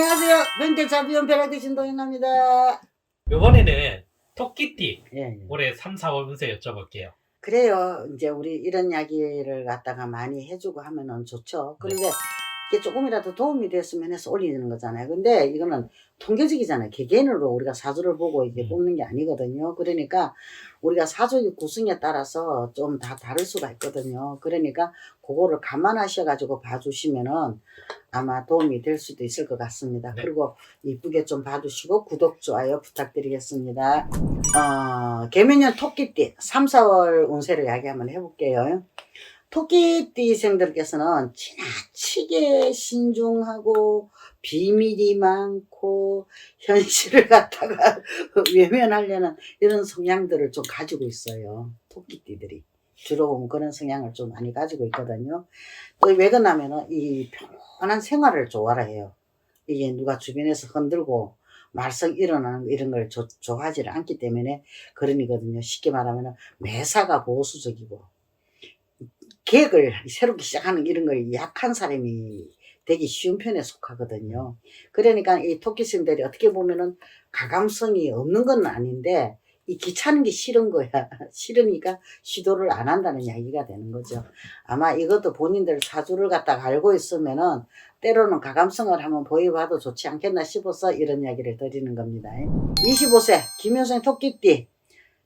안녕하세요. 변대차 비연패라 계신 도인합니다. 이번에는 토끼띠 예, 예. 올해 3, 4월 운세 여쭤볼게요. 그래요. 이제 우리 이런 이야기를 갖다가 많이 해주고 하면은 좋죠. 그런데 이게 조금이라도 도움이 됐으면 해서 올리는 거잖아요. 근데 이거는 통계적이잖아요. 개개인으로 우리가 사주를 보고 이게 음. 뽑는 게 아니거든요. 그러니까 우리가 사주 구성에 따라서 좀 다 다를 수가 있거든요. 그러니까 그거를 감안하셔가지고 봐주시면은 아마 도움이 될 수도 있을 것 같습니다. 네. 그리고 이쁘게 좀 봐주시고 구독, 좋아요 부탁드리겠습니다. 어, 개면년 토끼띠 3, 4월 운세를 이야기 한번 해볼게요. 토끼띠생들께서는 지나치게 신중하고 비밀이 많고 현실을 갖다가 외면하려는 이런 성향들을 좀 가지고 있어요. 토끼띠들이. 주로 보면 그런 성향을 좀 많이 가지고 있거든요. 또 왜 그러냐면은 이 평온한 생활을 좋아해요. 이게 누가 주변에서 흔들고 말썽 일어나는 거 이런 걸 조, 좋아하지를 않기 때문에 그런이거든요. 쉽게 말하면 매사가 보수적이고 계획을 새롭게 시작하는 이런 걸 약한 사람이 되기 쉬운 편에 속하거든요. 그러니까 이 토끼생들이 어떻게 보면은 가감성이 없는 건 아닌데 이 귀찮은 게 싫은 거야. 싫으니까 시도를 안 한다는 이야기가 되는 거죠. 아마 이것도 본인들 사주를 갖다가 알고 있으면은 때로는 가감성을 한번 보여봐도 좋지 않겠나 싶어서 이런 이야기를 드리는 겁니다. 25세 김효생 토끼띠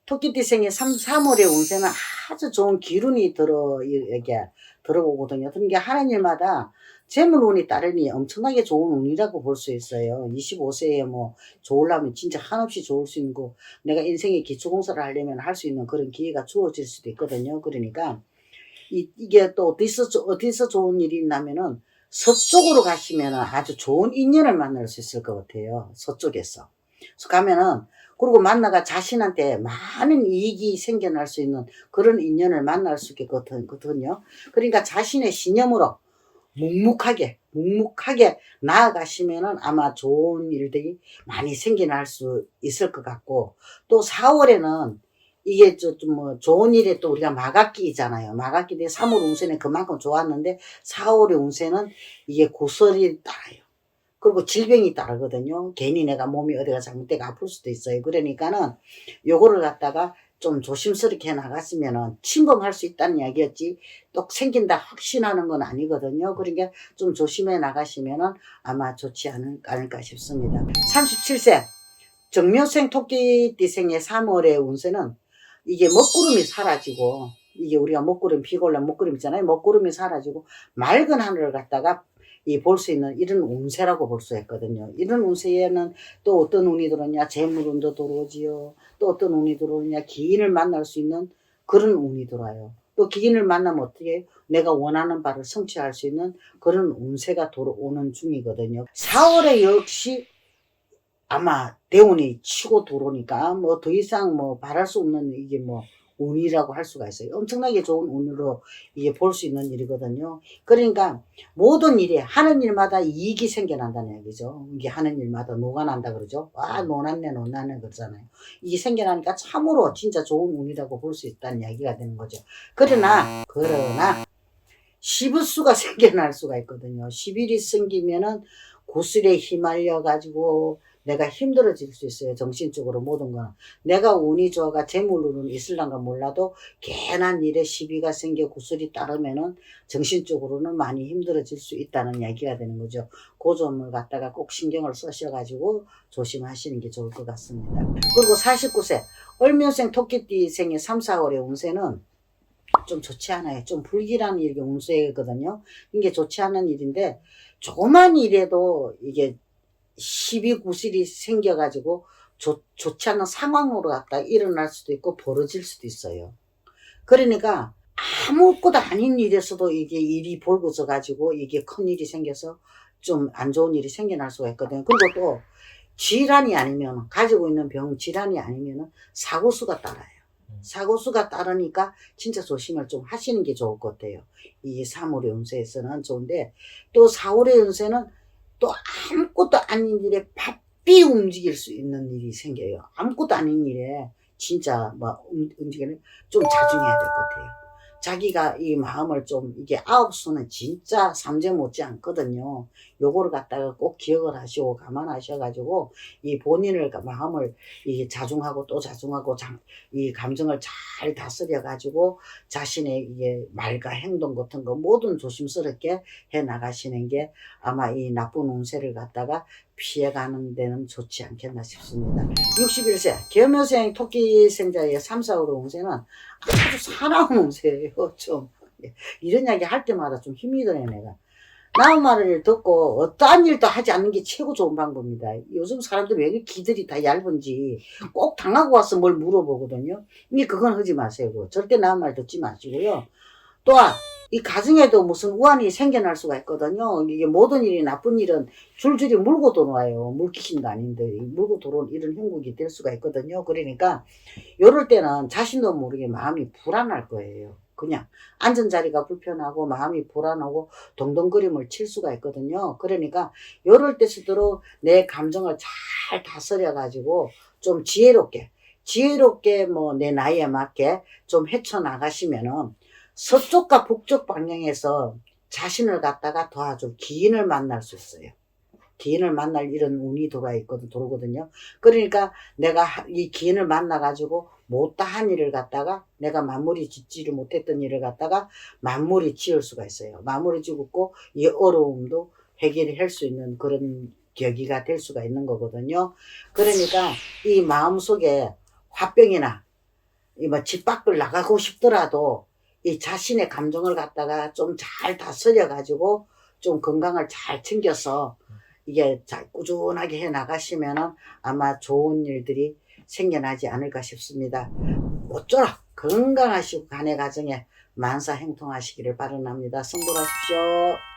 토끼띠생의 3, 3월의 운세는 아주 좋은 기운이 들어 이게 들어오거든요. 그러니까 하는 일마다 재물운이 따르니 엄청나게 좋은 운이라고 볼 수 있어요. 25세에 뭐 좋으려면 진짜 한없이 좋을 수 있는 거 내가 인생의 기초공사를 하려면 할 수 있는 그런 기회가 주어질 수도 있거든요. 그러니까 이, 이게 또 어디서 좋- 어디서 좋은 일이 있냐면은 서쪽으로 가시면은 아주 좋은 인연을 만날 수 있을 것 같아요. 서쪽에서. 가면은 그리고 만나가 자신한테 많은 이익이 생겨날 수 있는 그런 인연을 만날 수 있거든요. 그러니까 자신의 신념으로 묵묵하게, 묵묵하게 나아가시면은 아마 좋은 일들이 많이 생겨날 수 있을 것 같고, 또 4월에는 이게 좀뭐 좋은 일에 또 우리가 마각기잖아요. 마각기 때 3월 운세는 그만큼 좋았는데 4월의 운세는 이게 고설이 따라요. 그리고 질병이 따르거든요. 괜히 내가 몸이 어디가 잘못되고 아플 수도 있어요. 그러니까는 요거를 갖다가 좀 조심스럽게 해 나갔으면은 침범할 수 있다는 이야기였지 또 생긴다 확신하는 건 아니거든요. 그러니까 좀 조심해 나가시면은 아마 좋지 않을, 않을까 싶습니다. 37세 정묘생 토끼띠생의 3월의 운세는 이게 먹구름이 사라지고 이게 우리가 먹구름 비가 올라 먹구름 있잖아요. 먹구름이 사라지고 맑은 하늘을 갖다가 이 볼 수 있는 이런 운세라고 볼 수 있거든요. 이런 운세에는 또 어떤 운이 들어오냐, 재물운도 들어오지요. 또 어떤 운이 들어오냐, 기인을 만날 수 있는 그런 운이 들어와요. 또 기인을 만나면 어떻게? 내가 원하는 바를 성취할 수 있는 그런 운세가 들어오는 중이거든요. 4월에 역시 아마 대운이 치고 들어오니까 뭐 더 이상 뭐 바랄 수 없는 이게 뭐 운이라고 할 수가 있어요. 엄청나게 좋은 운으로 이게 볼 수 있는 일이거든요. 그러니까 모든 일에 하는 일마다 이익이 생겨난다는 얘기죠. 이게 하는 일마다 녹아난다 그러죠. 아 녹았네 녹았네 그러잖아요. 이게 생겨나니까 참으로 진짜 좋은 운이라고 볼 수 있다는 이야기가 되는 거죠. 그러나 그러나 시부수가 생겨날 수가 있거든요. 10일이 생기면은 구슬에 휘말려 가지고 내가 힘들어질 수 있어요. 정신적으로 모든 거는. 내가 운이 좋아가 재물로는 있을란가 몰라도 괜한 일에 시비가 생겨 구슬이 따르면은 정신적으로는 많이 힘들어질 수 있다는 이야기가 되는 거죠. 그 점을 갖다가 꼭 신경을 쓰셔가지고 조심하시는 게 좋을 것 같습니다. 그리고 49세 을묘생 토끼띠생의 3, 4월의 운세는 좀 좋지 않아요. 좀 불길한 일이 운세거든요. 이게 좋지 않은 일인데 조그만 일에도 이게 시비 구실이 생겨가지고 좋, 좋지 않은 상황으로 갖다 일어날 수도 있고 벌어질 수도 있어요. 그러니까 아무것도 아닌 일에서도 이게 일이 벌어져 가지고 이게 큰 일이 생겨서 좀 안 좋은 일이 생겨날 수가 있거든요. 그리고 또 질환이 아니면 가지고 있는 병 질환이 아니면 사고수가 따라요. 사고수가 따르니까 진짜 조심을 좀 하시는 게 좋을 것 같아요. 이 3월의 운세에서는 좋은데 또 4월의 운세는 또 아무것도 아닌 일에 바삐 움직일 수 있는 일이 생겨요. 아무것도 아닌 일에 진짜 뭐 움- 움직이는 좀 자중해야 될 것 같아요. 자기가 이 마음을 좀 이게 아홉 수는 진짜 삼재 못지 않거든요. 요거를 갖다가 꼭 기억을 하시고 감안하셔가지고 이 본인을 마음을 이 자중하고 또 자중하고 장, 이 감정을 잘 다스려가지고 자신의 이게 말과 행동 같은 거 모든 조심스럽게 해 나가시는 게 아마 이 나쁜 운세를 갖다가 피해가는 데는 좋지 않겠나 싶습니다. 61세 계묘생 토끼 생자의 3, 4, 5 운세는 아주 사나운 운세예요. 좀 이런 이야기 할 때마다 좀 힘이 드네 내가. 나의 말을 듣고 어떠한 일도 하지 않는 게 최고 좋은 방법입니다. 요즘 사람들 왜 이렇게 기들이 다 얇은지 꼭 당하고 와서 뭘 물어보거든요. 이게 그건 하지 마세요. 절대 나의 말 듣지 마시고요. 또한 이 가정에도 무슨 우환이 생겨날 수가 있거든요. 이게 모든 일이 나쁜 일은 줄줄이 물고 들어와요. 물귀신도 아닌데 물고 들어온 이런 형국이 될 수가 있거든요. 그러니까 요럴 때는 자신도 모르게 마음이 불안할 거예요. 그냥 앉은 자리가 불편하고 마음이 불안하고 동동거림을 칠 수가 있거든요. 그러니까 요럴 때일수록 내 감정을 잘 다스려 가지고 좀 지혜롭게 지혜롭게 뭐 내 나이에 맞게 좀 헤쳐 나가시면은 서쪽과 북쪽 방향에서 자신을 갖다가 도와줄 기인을 만날 수 있어요. 기인을 만날 이런 운이 돌아 있거든, 돌거든요. 그러니까 내가 하- 이 기인을 만나가지고 못다한 일을 갖다가 내가 마무리 짓지를 못했던 일을 갖다가 마무리 지을 수가 있어요. 마무리 짓고 이 어려움도 해결할 수 있는 그런 계기가 될 수가 있는 거거든요. 그러니까 이 마음속에 화병이나 이뭐 집 밖을 나가고 싶더라도 이 자신의 감정을 갖다가 좀 잘 다스려 가지고 좀 건강을 잘 챙겨서 이게 잘 꾸준하게 해 나가시면은 아마 좋은 일들이 생겨나지 않을까 싶습니다. 어쩌라 건강하시고 간의 가정에 만사 행통하시기를 바랍니다. 성불하십시오.